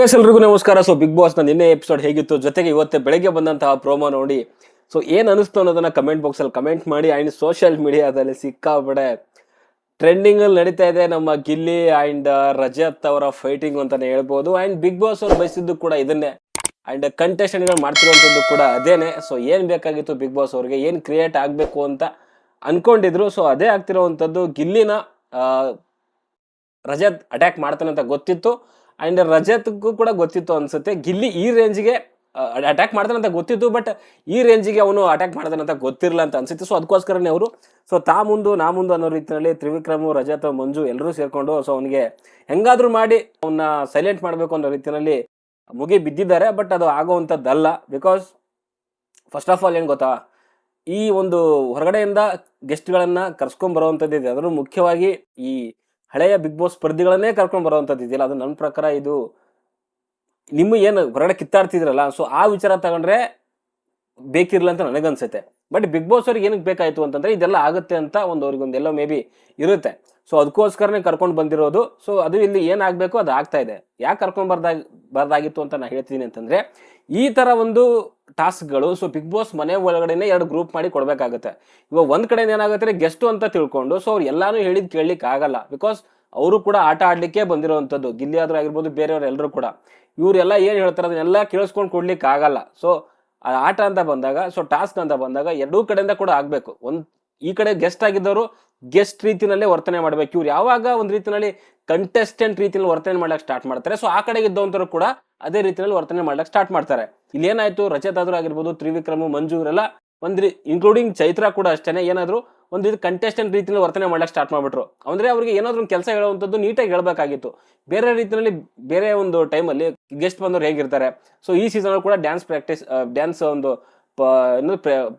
ಹಾಗಾದ್ರೆ ಎಲ್ರಿಗೂ ನಮಸ್ಕಾರ. ಸೊ ಬಿಗ್ ಬಾಸ್ನ ನಿನ್ನೆ ಎಪಿಸೋಡ್ ಹೇಗಿತ್ತು? ಜೊತೆಗೆ ಇವತ್ತೇ ಬೆಳಗ್ಗೆ ಬಂದಂತಹ ಪ್ರೋಮೋ ನೋಡಿ. ಸೊ ಏನ್ ಅನಿಸ್ತು ಅನ್ನೋದನ್ನ ಕಮೆಂಟ್ ಬಾಕ್ಸ್ ಅಲ್ಲಿ ಕಮೆಂಟ್ ಮಾಡಿ. ಅಂಡ್ ಸೋಷಿಯಲ್ ಮೀಡಿಯಾದಲ್ಲಿ ಸಿಕ್ಕಾಪಡೆ ಟ್ರೆಂಡಿಂಗ್ ಅಲ್ಲಿ ನಡೀತಾ ಇದೆ ನಮ್ಮ ಗಿಲ್ಲಿ ಅಂಡ್ ರಜತ್ ಅವರ ಫೈಟಿಂಗ್ ಅಂತಲೇ ಹೇಳ್ಬೋದು. ಅಂಡ್ ಬಿಗ್ ಬಾಸ್ ಅವ್ರು ಬಯಸಿದ್ದು ಕೂಡ ಇದನ್ನೇ. ಅಂಡ್ ಕಂಟೆಸ್ಟೆಂಟ್ಗಳು ಮಾಡ್ತಿರುವಂತದ್ದು ಕೂಡ ಅದೇನೆ. ಸೊ ಏನ್ ಬೇಕಾಗಿತ್ತು ಬಿಗ್ ಬಾಸ್ ಅವ್ರಿಗೆ? ಏನು ಕ್ರಿಯೇಟ್ ಆಗಬೇಕು ಅಂತ ಅನ್ಕೊಂಡಿದ್ರು. ಸೊ ಅದೇ ಆಗ್ತಿರೋವಂಥದ್ದು ಗಿಲ್ಲಿನ ರಜತ್ ಅಟ್ಯಾಕ್ ಮಾಡ್ತಾನೆ ಅಂತ ಗೊತ್ತಿತ್ತು. ಅಂಡ್ ರಜತ್ಗೂ ಕೂಡ ಗೊತ್ತಿತ್ತು ಅನ್ಸುತ್ತೆ. ಗಿಲ್ಲಿ ಈ ರೇಂಜ್ಗೆ ಅಟ್ಯಾಕ್ ಮಾಡ್ತಾನಂತ ಗೊತ್ತಿತ್ತು ಬಟ್ ಈ ರೇಂಜಿಗೆ ಅವನು ಅಟ್ಯಾಕ್ ಮಾಡ್ತಾನೆ ಅಂತ ಗೊತ್ತಿರಲಿಲ್ಲ ಅಂತ ಅನ್ಸುತ್ತೆ. ಸೊ ಅದಕ್ಕೋಸ್ಕರನೇ ಅವರು ಸೊ ತಾ ಮುಂದು, ನಾ ಮುಂದು ಅನ್ನೋ ರೀತಿಯಲ್ಲಿ ತ್ರಿವಿಕ್ರಮು, ರಜತ್, ಮಂಜು ಎಲ್ಲರೂ ಸೇರ್ಕೊಂಡು ಸೊ ಅವನಿಗೆ ಹೆಂಗಾದ್ರೂ ಮಾಡಿ ಅವನ್ನ ಸೈಲೆಂಟ್ ಮಾಡಬೇಕು ಅನ್ನೋ ರೀತಿಯಲ್ಲಿ ಮುಗಿ ಬಿದ್ದಿದ್ದಾರೆ ಬಟ್ ಅದು ಆಗೋವಂಥದ್ದಲ್ಲ. ಬಿಕಾಸ್ ಫಸ್ಟ್ ಆಫ್ ಆಲ್ ಏನು ಗೊತ್ತಾ? ಈ ಒಂದು ಹೊರಗಡೆಯಿಂದ ಗೆಸ್ಟ್ಗಳನ್ನು ಕರ್ಸ್ಕೊಂಡ್ ಬರುವಂಥದ್ದು ಇದೆ ಮುಖ್ಯವಾಗಿ ಈ ಹಳೆಯ ಬಿಗ್ ಬಾಸ್ ಸ್ಪರ್ಧಿಗಳನ್ನೇ ಕರ್ಕೊಂಡು ಬರುವಂಥದ್ದು ಇದೆಯಲ್ಲ, ಅದು ನನ್ನ ಪ್ರಕಾರ ಇದು ನಿಮ್ಮ ಏನು ಹೊರಗಡೆ ಕಿತ್ತಾಡ್ತಿದ್ರಲ್ಲ ಸೊ ಆ ವಿಚಾರ ತಗೊಂಡ್ರೆ ಬೇಕಿರಲ್ಲ ಅಂತ ನನಗನ್ಸುತ್ತೆ. ಬಟ್ ಬಿಗ್ ಬಾಸ್ ಅವ್ರಿಗೆ ಏನಕ್ಕೆ ಬೇಕಾಯಿತು ಅಂತಂದ್ರೆ ಇದೆಲ್ಲ ಆಗುತ್ತೆ ಅಂತ ಒಂದು ಅವ್ರಿಗೆ ಒಂದು ಎಲ್ಲೋ ಮೇ ಬಿ ಇರುತ್ತೆ. ಸೊ ಅದಕ್ಕೋಸ್ಕರನೇ ಕರ್ಕೊಂಡು ಬಂದಿರೋದು. ಸೊ ಅದು ಇಲ್ಲಿ ಏನಾಗಬೇಕು, ಅದು ಆಗ್ತಾ ಇದೆ. ಯಾಕೆ ಕರ್ಕೊಂಡು ಬರ್ದಾಗ, ಬರ್ದಾಗಿತ್ತು ಅಂತ ನಾನು ಹೇಳ್ತೀನಿ ಅಂತಂದರೆ, ಈ ಥರ ಒಂದು ಟಾಸ್ಕ್ಗಳು ಸೊ ಬಿಗ್ ಬಾಸ್ ಮನೆ ಒಳಗಡೆನೆ ಎರಡು ಗ್ರೂಪ್ ಮಾಡಿ ಕೊಡಬೇಕಾಗುತ್ತೆ. ಇವಾಗ ಒಂದು ಕಡೆ ಏನಾಗುತ್ತೆ, ಗೆಸ್ಟು ಅಂತ ತಿಳ್ಕೊಂಡು ಸೊ ಅವ್ರು ಎಲ್ಲಾನು ಹೇಳಿದ್ ಕೇಳಲಿಕ್ಕೆ ಆಗಲ್ಲ. ಬಿಕಾಸ್ ಅವರು ಕೂಡ ಆಟ ಆಡಲಿಕ್ಕೆ ಬಂದಿರೋವಂಥದ್ದು ಗಿಲ್ಲಿ ಆದರೂ ಆಗಿರ್ಬೋದು, ಬೇರೆಯವ್ರು ಎಲ್ಲರೂ ಕೂಡ. ಇವರೆಲ್ಲ ಏನು ಹೇಳ್ತಾರೆ, ಅದನ್ನೆಲ್ಲ ಕೇಳಿಸ್ಕೊಂಡು ಕೊಡ್ಲಿಕ್ಕೆ ಆಗಲ್ಲ. ಸೊ ಆಟ ಅಂತ ಬಂದಾಗ ಸೊ ಟಾಸ್ಕ್ ಅಂತ ಬಂದಾಗ ಎರಡೂ ಕಡೆಯಿಂದ ಕೂಡ ಆಗಬೇಕು. ಒಂದ್ ಈ ಕಡೆ ಗೆಸ್ಟ್ ಆಗಿದ್ದವರು ಗೆಸ್ಟ್ ರೀತಿನಲ್ಲೇ ವರ್ತನೆ ಮಾಡ್ಬೇಕು. ಇವ್ರು ಯಾವಾಗ ಒಂದು ರೀತಿನಲ್ಲಿ ಕಂಟೆಸ್ಟೆಂಟ್ ರೀತಿಯಲ್ಲಿ ವರ್ತನೆ ಮಾಡಕ್ ಸ್ಟಾರ್ಟ್ ಮಾಡ್ತಾರೆ. ಸೊ ಆ ಕಡೆಗೆ ಇದ್ದವಂತರು ಕೂಡ ಅದೇ ರೀತಿಯಲ್ಲಿ ವರ್ತನೆ ಮಾಡ್ಲಕ್ ಸ್ಟಾರ್ಟ್ ಮಾಡ್ತಾರೆ. ಇಲ್ಲಿ ಏನಾಯ್ತು ರಜತ್ ಆದ್ರೂ ಆಗಿರ್ಬೋದು, ತ್ರಿವಿಕ್ರಮ್, ಮಂಜು ಇವರೆಲ್ಲ ಒಂದ್ ಇನ್ಕ್ಲೂಡಿಂಗ್ ಚೈತ್ರ ಕೂಡ ಅಷ್ಟೇನೆ, ಏನಾದ್ರು ಒಂದು ಇದು ಕಂಟೆಸ್ಟೆಂಟ್ ರೀತಿಯಲ್ಲಿ ವರ್ತನೆ ಮಾಡಕ್ ಸ್ಟಾರ್ಟ್ ಮಾಡ್ಬಿಟ್ರು. ಅಂದ್ರೆ ಅವ್ರಿಗೆ ಏನಾದ್ರು ಕೆಲಸ ಹೇಳುವಂಥದ್ದು ನೀಟಾಗಿ ಹೇಳ್ಬೇಕಾಗಿತ್ತು. ಬೇರೆ ರೀತಿಯಲ್ಲಿ ಬೇರೆ ಒಂದು ಟೈಮಲ್ಲಿ ಗೆಸ್ಟ್ ಬಂದವ್ರು ಹೇಗಿರ್ತಾರೆ? ಸೊ ಈ ಸೀಸನ್ ಕೂಡ ಡ್ಯಾನ್ಸ್ ಪ್ರಾಕ್ಟೀಸ್ ಡ್ಯಾನ್ಸ್ ಒಂದು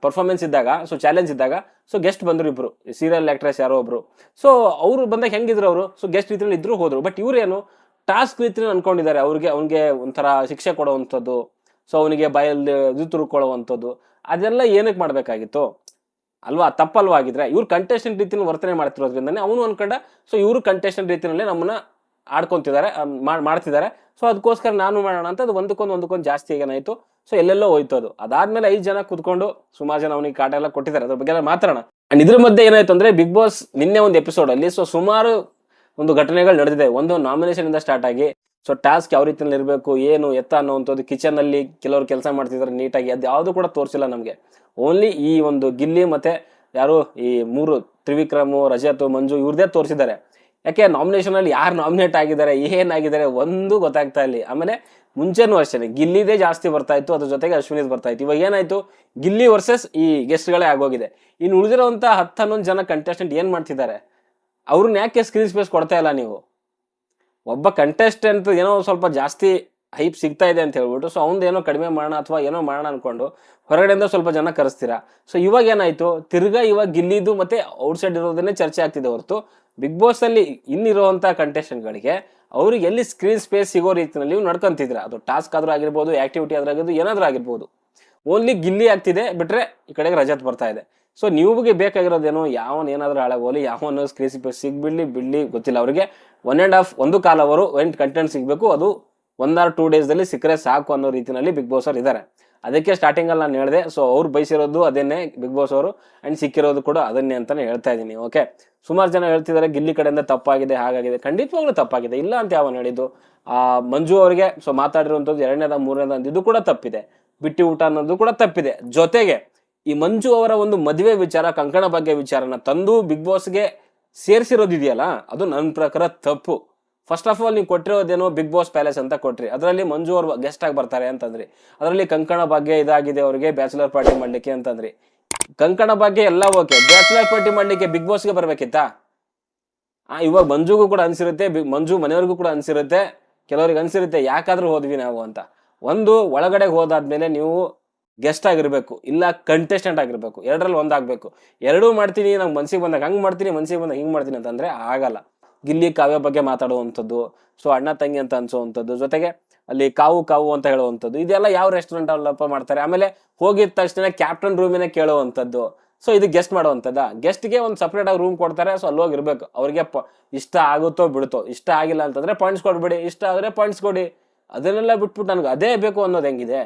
ಪರ್ಫಾರ್ಮೆನ್ಸ್ ಇದ್ದಾಗ ಸೊ ಚಾಲೆಂಜ್ ಇದ್ದಾಗ ಸೊ ಗೆಸ್ಟ್ ಬಂದರು ಇಬ್ರು ಸೀರಿಯಲ್ ಆ್ಯಕ್ಟ್ರೆಸ್ ಯಾರೋ ಒಬ್ರು. ಸೊ ಅವರು ಬಂದಾಗ ಹೆಂಗಿದ್ರು ಅವರು? ಸೊ ಗೆಸ್ಟ್ ರೀತಿಯಲ್ಲಿ ಇದ್ರು ಹೋದರು. ಬಟ್ ಇವ್ರೇನು ಟಾಸ್ಕ್ ರೀತಿಯಲ್ಲಿ ಅನ್ಕೊಂಡಿದ್ದಾರೆ. ಅವ್ರಿಗೆ, ಅವ್ನಿಗೆ ಒಂಥರ ಶಿಕ್ಷೆ ಕೊಡುವಂಥದ್ದು. ಸೊ ಅವನಿಗೆ ಬಾಯಲ್ಲಿ ಇದು ತುರುಕೊಳ್ಳುವಂಥದ್ದು. ಅದೆಲ್ಲ ಏನಕ್ಕೆ ಮಾಡಬೇಕಾಗಿತ್ತು? ಅಲ್ವಾ? ತಪ್ಪಲ್ವಾ ಆಗಿದ್ರೆ ಇವ್ರು ಕಂಟೆಸ್ಟೆಂಟ್ ರೀತಿಯಲ್ಲಿ ವರ್ತನೆ ಮಾಡ್ತಿರೋದ್ರಿಂದನೇ ಅವನು ಅನ್ಕೊಂಡ ಸೊ ಇವರು ಕಂಟೆಸ್ಟೆಂಟ್ ರೀತಿಯಲ್ಲೇ ನಮ್ಮನ್ನ ಆಡ್ಕೊಂತಿದ್ದಾರೆ ಮಾಡ್ತಿದ್ದಾರೆ. ಸೊ ಅದಕ್ಕೋಸ್ಕರ ನಾನು ಮಾಡೋಣ ಅಂತ ಅದು ಒಂದಕ್ಕೊಂದು ಒಂದಕ್ಕೊಂದು ಜಾಸ್ತಿ ಏನಾಯ್ತು ಸೊ ಎಲ್ಲೆಲ್ಲೋ ಹೋಯ್ತು ಅದು. ಅದಾದ್ಮೇಲೆ ಐದು ಜನ ಕುತ್ಕೊಂಡು ಸುಮಾರು ಜನ ಅವನಿಗೆ ಕಾಟ ಎಲ್ಲ ಕೊಟ್ಟಿದ್ದಾರೆ. ಅದ್ರ ಬಗ್ಗೆ ಮಾತಾಡೋಣ. ಅಂಡ್ ಇದ್ರ ಮಧ್ಯೆ ಏನಾಯ್ತು ಅಂದ್ರೆ ಬಿಗ್ ಬಾಸ್ ನಿನ್ನೆ ಒಂದು ಎಪಿಸೋಡ್ ಅಲ್ಲಿ ಸೊ ಸುಮಾರು ಒಂದು ಘಟನೆಗಳು ನಡೆದಿದೆ. ಒಂದು ನಾಮಿನೇಷನ್ ಇಂದ ಸ್ಟಾರ್ಟ್ ಆಗಿ ಸೊ ಟಾಸ್ಕ್ ಯಾವ ರೀತಿಯಲ್ಲಿ ಇರಬೇಕು, ಏನು ಎತ್ತ ಅನ್ನೋವಂಥದ್ದು ಕಿಚನ್ ಅಲ್ಲಿ ಕೆಲವರು ಕೆಲಸ ಮಾಡ್ತಿದ್ದಾರೆ ನೀಟಾಗಿ, ಅದು ಯಾವುದು ಕೂಡ ತೋರಿಸಿಲ್ಲ ನಮಗೆ. ಓನ್ಲಿ ಈ ಒಂದು ಗಿಲ್ಲಿ ಮತ್ತೆ ಯಾರು ಈ ಮೂರು ತ್ರಿವಿಕ್ರಮು, ರಜತ್, ಮಂಜು ಇವ್ರದೇ ತೋರಿಸಿದ್ದಾರೆ. ಯಾಕೆ ನಾಮಿನೇಷನ್ ಅಲ್ಲಿ ಯಾರು ನಾಮಿನೇಟ್ ಆಗಿದ್ದಾರೆ ಏನಾಗಿದ್ದಾರೆ ಒಂದು ಗೊತ್ತಾಗ್ತಾ ಇಲ್ಲ. ಆಮೇಲೆ ಮುಂಚೆನೂ ಅಷ್ಟೇ ಗಿಲ್ಲಿದೇ ಜಾಸ್ತಿ ಬರ್ತಾ ಇತ್ತು, ಅದ್ರ ಜೊತೆಗೆ ಅಶ್ವಿನಿದ್ ಬರ್ತಾ ಇತ್ತು. ಇವಾಗ ಏನಾಯ್ತು? ಗಿಲ್ಲಿ ವರ್ಸಸ್ ಈ ಗೆಸ್ಟ್ಗಳೇ ಆಗೋಗಿದೆ. ಇನ್ನು ಉಳಿದಿರುವಂತ ಹತ್ತು ಹನ್ನೊಂದು ಜನ ಕಂಟೆಸ್ಟೆಂಟ್ ಏನ್ ಮಾಡ್ತಿದ್ದಾರೆ? ಅವ್ರನ್ನ ಯಾಕೆ ಸ್ಕ್ರೀನ್ ಸ್ಪೇಸ್ ಕೊಡ್ತಾ ಇಲ್ಲ ನೀವು? ಒಬ್ಬ ಕಂಟೆಸ್ಟೆಂಟ್ ಏನೋ ಸ್ವಲ್ಪ ಜಾಸ್ತಿ ಹೈಪ್ ಸಿಗ್ತಾ ಇದೆ ಅಂತ ಹೇಳ್ಬಿಟ್ಟು ಸೊ ಅವ್ನ್ದು ಏನೋ ಕಡಿಮೆ ಮಾಡೋಣ ಅಥವಾ ಏನೋ ಮಾಡೋಣ ಅನ್ಕೊಂಡು ಹೊರಗಡೆಯಿಂದ ಸ್ವಲ್ಪ ಜನ ಕರೆಸ್ತೀರಾ? ಸೊ ಇವಾಗ ಏನಾಯ್ತು? ತಿರ್ಗಾ ಇವಾಗ ಗಿಲ್ಲಿದು ಮತ್ತೆ ಔಟ್ಸೈಡ್ ಇರೋದನ್ನೇ ಚರ್ಚೆ ಆಗ್ತಿದೆ ಹೊರತು. ಬಿಗ್ ಬಾಸ್ ಅಲ್ಲಿ ಇನ್ನಿರುವಂತ ಕಂಟೆಸ್ಟೆಂಟ್ಗಳಿಗೆ ಅವ್ರಿಗೆ ಎಲ್ಲಿ ಸ್ಕ್ರೀನ್ ಸ್ಪೇಸ್ ಸಿಗೋ ರೀತಿಯಲ್ಲಿ ನೀವು ನಡ್ಕೊಂತಿದ್ರ. ಅದು ಟಾಸ್ಕ್ ಆದ್ರೂ ಆಗಿರ್ಬೋದು ಆಕ್ಟಿವಿಟಿ ಆದ್ರೂ ಆಗಿರ್ಬೋದು, ಏನಾದ್ರೂ ಆಗಿರ್ಬೋದು. ಓನ್ಲಿ ಗಿಲ್ಲಿ ಆಗ್ತಿದೆ, ಬಿಟ್ರೆ ಈ ಕಡೆಗೆ ರಜತ್ ಬರ್ತಾ ಇದೆ. ಸೊ ನಿಮಗೆ ಬೇಕಾಗಿರೋದೇನು, ಯಾವನ್ ಏನಾದ್ರೂ ಹಾಳಾಗೋಲಿ ಯಾವನು ಸ್ಕ್ರೀನ್ ಸ್ಪೇಸ್ ಸಿಗ್ಬಿಡ್ಲಿ, ಬಿಡ್ಲಿ, ಗೊತ್ತಿಲ್ಲ ಅವರಿಗೆ. ಒನ್ ಆ್ಯಂಡ್ ಹಾಫ್ ಒಂದು ಕಾಲ ಅವರು ಎಂಟು ಕಂಟೆಂಟ್ ಸಿಗ್ಬೇಕು. ಅದು ಒನ್ ಆರ್ ಟೂ ಡೇಸ್ದಲ್ಲಿ ಸಿಕ್ಕರೆ ಸಾಕು ಅನ್ನೋ ರೀತಿಯಲ್ಲಿ ಬಿಗ್ ಬಾಸ್ ಅವ್ರು ಇದ್ದಾರೆ ಅದಕ್ಕೆ ಸ್ಟಾರ್ಟಿಂಗ್ ಅಲ್ಲಿ ನಾನು ಹೇಳಿದೆ ಸೊ ಅವ್ರು ಬಯಸಿರೋದು ಅದನ್ನೇ ಬಿಗ್ ಬಾಸ್ ಅವರು ಅಂಡ್ ಸಿಕ್ಕಿರೋದು ಕೂಡ ಅದನ್ನೇ ಅಂತಾನೆ ಹೇಳ್ತಾ ಇದ್ದೀನಿ ಓಕೆ ಸುಮಾರು ಜನ ಹೇಳ್ತಿದ್ದಾರೆ ಗಿಲ್ಲಿ ಕಡೆಯಿಂದ ತಪ್ಪಾಗಿದೆ, ಹಾಗಾಗಿದೆ. ಖಂಡಿತವಾಗ್ಲೂ ತಪ್ಪಾಗಿದೆ. ಇಲ್ಲ ಅಂತ ಯಾವ ಹೇಳಿದ್ದು. ಆ, ಮಂಜು ಅವರಿಗೆ ಸೊ ಮಾತಾಡಿರುವಂಥದ್ದು ಎರಡನೇದ, ಮೂರನೇದ ಅಂದಿದ್ದು ಕೂಡ ತಪ್ಪಿದೆ. ಬಿಟ್ಟಿ ಊಟ ಅನ್ನೋದು ಕೂಡ ತಪ್ಪಿದೆ. ಜೊತೆಗೆ ಈ ಮಂಜು ಅವರ ಒಂದು ಮದುವೆ ವಿಚಾರ, ಕಂಕಣ ಬಗ್ಗೆ ವಿಚಾರನ ತಂದು ಬಿಗ್ ಬಾಸ್ಗೆ ಸೇರಿಸಿರೋದಿದೆಯಲ್ಲ, ಅದು ನನ್ನ ಪ್ರಕಾರ ತಪ್ಪು. ಫಸ್ಟ್ ಆಫ್ ಆಲ್ ನೀವು ಕೊಟ್ಟಿರೋದೇನೋ ಬಿಗ್ ಬಾಸ್ ಪ್ಯಾಲೇಸ್ ಅಂತ ಕೊಟ್ರಿ. ಅದರಲ್ಲಿ ಮಂಜು ಅವರು ಗೆಸ್ಟ್ ಆಗಿ ಬರ್ತಾರೆ ಅಂತಂದ್ರಿ. ಅದರಲ್ಲಿ ಕಂಕಣ ಭಾಗ್ಯ ಇದಾಗಿದೆ ಅವರಿಗೆ ಬ್ಯಾಚುಲರ್ ಪಾರ್ಟಿ ಮಾಡಲಿಕ್ಕೆ ಅಂತಂದ್ರಿ. ಕಂಕಣ ಭಾಗ್ಯ ಎಲ್ಲ ಓಕೆ ಬ್ಯಾಚುಲರ್ ಪಾರ್ಟಿ ಮಾಡಲಿಕ್ಕೆ ಬಿಗ್ ಬಾಸ್ಗೆ ಬರಬೇಕಿತ್ತಾ? ಇವಾಗ ಮಂಜುಗೂ ಕೂಡ ಅನ್ಸಿರುತ್ತೆ ಮಂಜು ಮನೆಯವ್ರಿಗೂ ಕೂಡ ಅನ್ಸಿರುತ್ತೆ. ಕೆಲವ್ರಿಗೆ ಅನಿಸಿರುತ್ತೆ, ಯಾಕಾದ್ರೂ ಹೋದ್ವಿ ನಾವು ಅಂತ. ಒಂದು, ಒಳಗಡೆ ಹೋದಾದ್ಮೇಲೆ ನೀವು ಗೆಸ್ಟ್ ಆಗಿರ್ಬೇಕು, ಇಲ್ಲ ಕಂಟೆಸ್ಟೆಂಟ್ ಆಗಿರ್ಬೇಕು. ಎರಡರಲ್ಲಿ ಒಂದಾಗಬೇಕು. ಎರಡೂ ಮಾಡ್ತೀನಿ, ನಂಗೆ ಮನ್ಸಿಗೆ ಬಂದಾಗ ಹಂಗೆ ಮಾಡ್ತೀನಿ, ಮನ್ಸಿಗೆ ಬಂದಾಗ ಹಿಂಗೆ ಮಾಡ್ತೀನಿ ಅಂತಂದ್ರೆ ಆಗಲ್ಲ. ಗಿಲ್ಲಿ ಕಾವ್ಯ ಬಗ್ಗೆ ಮಾತಾಡುವಂಥದ್ದು, ಸೊ ಅಣ್ಣ ತಂಗಿ ಅಂತ ಅನ್ಸುವಂಥದ್ದು, ಜೊತೆಗೆ ಅಲ್ಲಿ ಕಾವು ಕಾವು ಅಂತ ಹೇಳುವಂಥದ್ದು, ಇದೆಲ್ಲ ಯಾವ ರೆಸ್ಟೋರೆಂಟ್ ಅಲ್ಲಪ್ಪ ಮಾಡ್ತಾರೆ? ಆಮೇಲೆ ಹೋಗಿದ ತಕ್ಷಣ ಕ್ಯಾಪ್ಟನ್ ರೂಮಿನ ಕೇಳುವಂಥದ್ದು. ಸೊ ಇದು ಗೆಸ್ಟ್ ಮಾಡುವಂಥದ್ದ? ಗೆಸ್ಟ್ಗೆ ಒಂದು ಸಪ್ರೇಟ್ ಆಗಿ ರೂಮ್ ಕೊಡ್ತಾರೆ, ಸೊ ಅಲ್ಲಿ ಹೋಗಿರ್ಬೇಕು ಅವ್ರಿಗೆ ಪ, ಇಷ್ಟ ಆಗುತ್ತೋ ಬಿಡುತ್ತೋ? ಇಷ್ಟ ಆಗಿಲ್ಲ ಅಂತಂದ್ರೆ ಪಾಯಿಂಟ್ಸ್ ಕೊಡ್ಬೇಡಿ, ಇಷ್ಟ ಆದ್ರೆ ಪಾಯಿಂಟ್ಸ್ ಕೊಡಿ. ಅದನ್ನೆಲ್ಲ ಬಿಟ್ಬಿಟ್ಟು ನನಗೆ ಅದೇ ಬೇಕು ಅನ್ನೋದು ಹೆಂಗಿದೆ?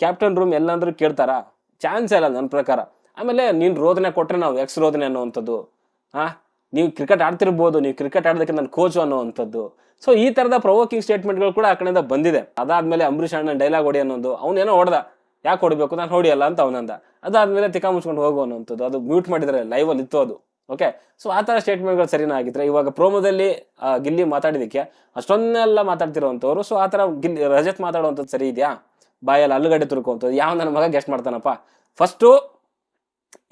ಕ್ಯಾಪ್ಟನ್ ರೂಮ್ ಎಲ್ಲಂದ್ರೂ ಕೇಳ್ತಾರಾ? ಚಾನ್ಸ್ ಇಲ್ಲ ನನ್ನ ಪ್ರಕಾರ. ಆಮೇಲೆ ನೀನು ರೋದನೆ ಕೊಟ್ಟರೆ ನಾವು ಎಕ್ಸ್ ರೋದನೆ ಅನ್ನುವಂಥದ್ದು. ಹಾ ನೀವು ಕ್ರಿಕೆಟ್ ಆಡ್ತಿರ್ಬೋದು, ನೀವು ಕ್ರಿಕೆಟ್ ಆಡೋದಕ್ಕೆ ನನ್ನ ಕೋಚು ಅನ್ನೋವಂಥದ್ದು ಸೊ ಈ ಥರದ ಪ್ರೊವೋಕಿಂಗ್ ಸ್ಟೇಟ್ಮೆಂಟ್ಗಳು ಕೂಡ ಆ ಕಡೆಯಿಂದ ಬಂದಿದೆ. ಅದಾದಮೇಲೆ ಅಂಬರೀಷ್ ಅಣ್ಣ ಡೈಲಾಗ್ ಹೊಡಿ ಅನ್ನೋದು. ಅವನೇನೋ ಹೊಡೆದ. ಯಾಕೆ ಹೊಡಬೇಕು? ನಾನು ಹೊಡಿಯಲ್ಲ ಅಂತ ಅವನಂದ. ಅದಾದ್ಮೇಲೆ ತಿಕ್ಕ ಮುಚ್ಕೊಂಡು ಹೋಗು ಅನ್ನೋಂಥದ್ದು ಅದು ಮ್ಯೂಟ್ ಮಾಡಿದರೆ ಲೈವಲ್ಲಿ ಇತ್ತು ಅದು. ಓಕೆ ಸೊ ಆ ಥರ ಸ್ಟೇಟ್ಮೆಂಟ್ಗಳು ಸರಿನ ಆಗಿದ್ರೆ ಇವಾಗ ಪ್ರೋಮೋದಲ್ಲಿ ಗಿಲ್ಲಿ ಮಾತಾಡಿದಕ್ಕೆ ಅಷ್ಟೊಂದೆಲ್ಲ ಮಾತಾಡ್ತಿರೋವಂಥವ್ರು ಸೊ ಆ ಥರ ಗಿಲ್ಲಿ, ರಜತ್ ಮಾತಾಡುವಂಥದ್ದು ಸರಿ ಇದೆಯಾ? ಬಾಯಲ್ಲಿ ಅಲ್ಲುಗಡೆ ತುರ್ಕೊಂಥದ್ದು ಯಾವ ನನ್ನ ಮಗ ಗೆಸ್ಟ್ ಮಾಡ್ತಾನಪ್ಪ? ಫಸ್ಟು